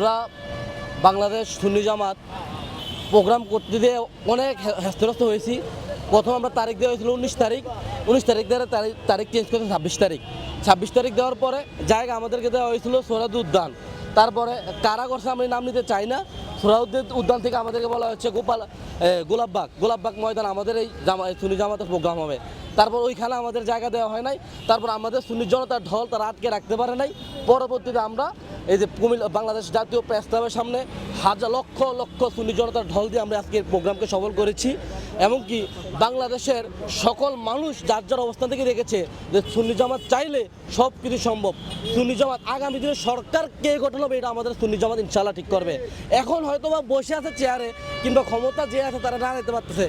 আমরা বাংলাদেশ সুন্নি জামাত প্রোগ্রাম করতে দিয়ে অনেক হ্যাস্তরস্ত হয়েছি। প্রথম আমরা তারিখ দেওয়া হয়েছিল উনিশ তারিখ। উনিশ তারিখ দেওয়ার তারিখ তারিখ চেঞ্জ করেছে ছাব্বিশ তারিখ। ছাব্বিশ তারিখ দেওয়ার পরে জায়গা আমাদেরকে দেওয়া হয়েছিল সোরাদ উদ্যান। তারপরে কারা করছে আমি নাম নিতে চাই না। সোরাউদ্দিন উদ্যান থেকে আমাদেরকে বলা হচ্ছে গোপাল গোলাপবাগ। গোলাপবাগ ময়দান আমাদের এই জামা সুনি জামাতের প্রোগ্রাম হবে। তারপর ওইখানে আমাদের জায়গা দেওয়া হয় নাই। তারপর আমাদের সুন্নি জনতার ঢল তারা আটকে রাখতে পারে নাই। পরবর্তীতে আমরা এই যে কুমিল্লা বাংলাদেশ জাতীয় প্রেস ক্লাবের সামনে হাজার লক্ষ লক্ষ সুন্নি জনতার ঢল দিয়ে আমরা আজকে প্রোগ্রামকে সফল করেছি। এমনকি বাংলাদেশের সকল মানুষ যার যার অবস্থান থেকে দেখেছে যে সুন্নি জামাত চাইলে সব কিছু সম্ভব। সুন্নি জামাত আগামী দিনে সরকার কে গঠন হবে এটা আমাদের সুন্নি জামাত ইনশাল্লাহ ঠিক করবে। এখন হয়তো বা বসে আছে চেয়ারে কিংবা ক্ষমতা যে আছে তারা না নিতে পারতেছে।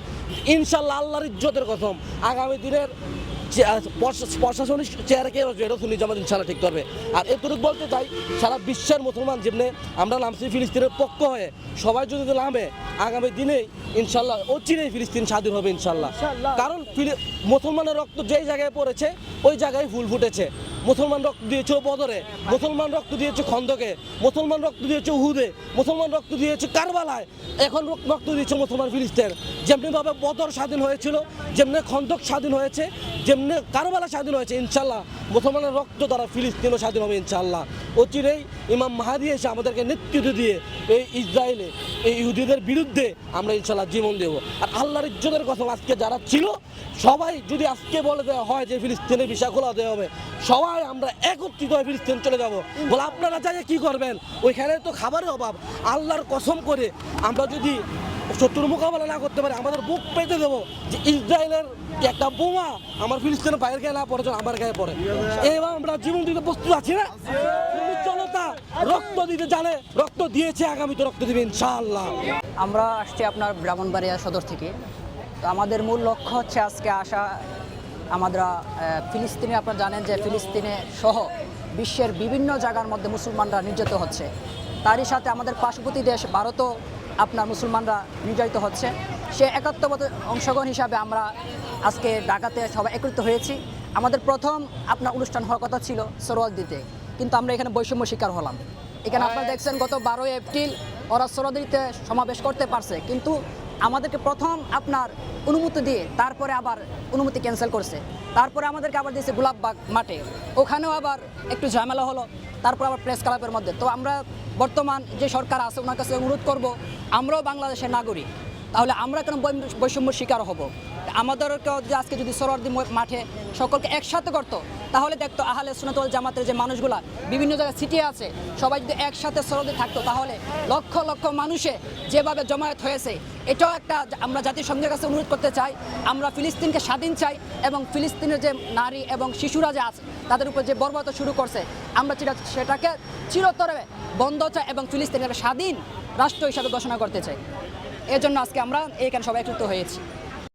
ইনশাল্লাহ আল্লাহর ইজ্জতের কথা আগামী দিনের প্রশাসনিক চেয়ারে কে বসবে এটা সুন্নি জামাত ইনশাল্লাহ ঠিক করবে। আর এতটুকু বলতে চাই সারা বিশ্বের মুসলমান যেমনি আমরা নামছি ফিলিস্তিনের পক্ষ হয়ে সবাই যদি নামে আগামী দিনে ইনশাল্লাহ ও অচিরেই ফিলিস্তিন স্বাধীন হবে ইনশাল্লাহ কারণ মুসলমানের রক্ত যেই জায়গায় পড়েছে ওই জায়গায় ফুল ফুটেছে। মুসলমান রক্ত দিয়েছে বদরে মুসলমান রক্ত দিয়েছে খন্দকে মুসলমান রক্ত দিয়েছে উহুদে মুসলমান রক্ত দিয়েছে কারবালায়। এখন রক- রক্ত দিয়েছে মুসলমান ফিলিস্তিন। যেমনিভাবে বদর স্বাধীন হয়েছিল যেমনি খন্দক স্বাধীন হয়েছে যেমনি কারবালা স্বাধীন হয়েছে, ইনশাল্লাহ। মুসলমানের রক্ত দ্বারা ফিলিস্তিনও স্বাধীন হবে, ইনশাল্লাহ। অচিরেই ইমাম মাহাদি এসে আমাদেরকে নেতৃত্ব দিয়ে এই ইসরায়েলে, এই ইহুদিদের বিরুদ্ধে আমরা ইনশাল্লাহ জীবন দেবো। আর আল্লাহর ইজ্জতের কথা আজকে যারা ছিল, সবাই যদি আজকে বলে দেওয়া হয় যে ফিলিস্তিনের বিষয় খোলা দেওয়া হবে, সবাই আমরা একত্রিত হয়ে ফিলিস্তিন চলে যাব। বলে আপনারা চাইলে কি করবেন? ওইখানে তো খাবারের অভাব। আল্লাহর কসম করে আমরা যদি শত্রুর মোকাবেলা না করতে পারে, আমাদের বুক পেতে দেবো যে ইসরায়েলের একটা বোমা আমার ফিলিস্তিনের বাইরের গায়ে না পড়ে আমার গায়ে পড়ে। এবার আমরা জীবন দিতে প্রস্তুত আছি না? জনতা রক্ত দিতে জানে, রক্ত দিয়েছে আগামীতে রক্ত দিবে ইনশাআল্লাহ। আমরা আসছি আপনার ব্রাহ্মণবাড়িয়া সদর থেকে। তো আমাদের মূল লক্ষ্য হচ্ছে আজকে আসা আমরা ফিলিস্তিনে, আপনারা জানেন যে ফিলিস্তিনে সহ বিশ্বের বিভিন্ন জায়গার মধ্যে মুসলমানরা নির্যাতিত হচ্ছে। তারই সাথে আমাদের পার্শ্ববর্তী দেশ ভারতও আপনার মুসলমানরা নির্যাতিত হচ্ছে। সে একাত্মবত অংশগ্রহণ হিসাবে আমরা আজকে ঢাকাতে সবাই একত্রিত হয়েছি। আমাদের প্রথম আপনার অনুষ্ঠান হওয়ার কথা ছিল সরোয়াল দিতে। কিন্তু আমরা এখানে বৈষম্য শিকার হলাম। এখানে আপনারা দেখছেন গত বারোই এপ্রিল ওরা সরোয়াদিতে সমাবেশ করতে পারছে। কিন্তু আমাদেরকে প্রথম আপনার অনুমতি দিয়ে তারপরে আবার অনুমতি ক্যান্সেল করছে। তারপরে আমাদেরকে আবার দিয়েছে গোলাপবাগ মাঠে। ওখানেও আবার একটু ঝামেলা হলো, তারপর আবার প্রেস ক্লাবের মধ্যে। তো আমরা বর্তমান যে সরকার আছে, ওনার কাছে অনুরোধ করব, আমরাও বাংলাদেশের নাগরিক। তাহলে আমরা কেন বৈষম্য শিকার হব? আমাদেরকেও যে আজকে যদি সরোয়ার্দি মাঠে সকলকে একসাথে করতো, তাহলে দেখতো আহলে সুনাতল জামাতের যে মানুষগুলা বিভিন্ন জায়গায় সিটি আছে, সবাই যদি একসাথে সরোদে থাকতো, তাহলে লক্ষ লক্ষ মানুষে যেভাবে জমায়েত হয়েছে, এটাও একটা আমরা জাতিসংঘের কাছে অনুরোধ করতে চাই, আমরা ফিলিস্তিনকে স্বাধীন চাই এবং ফিলিস্তিনের যে নারী এবং শিশুরা যে আছে, তাদের উপর যে বর্বরতা শুরু করছে, আমরা চিরা- সেটাকে চিরতরে বন্ধ চাই এবং ফিলিস্তিনের স্বাধীন রাষ্ট্র হিসাবে ঘোষণা করতে চাই। এর জন্য আজকে আমরা এখানে সবাই একত্রিত হয়েছি।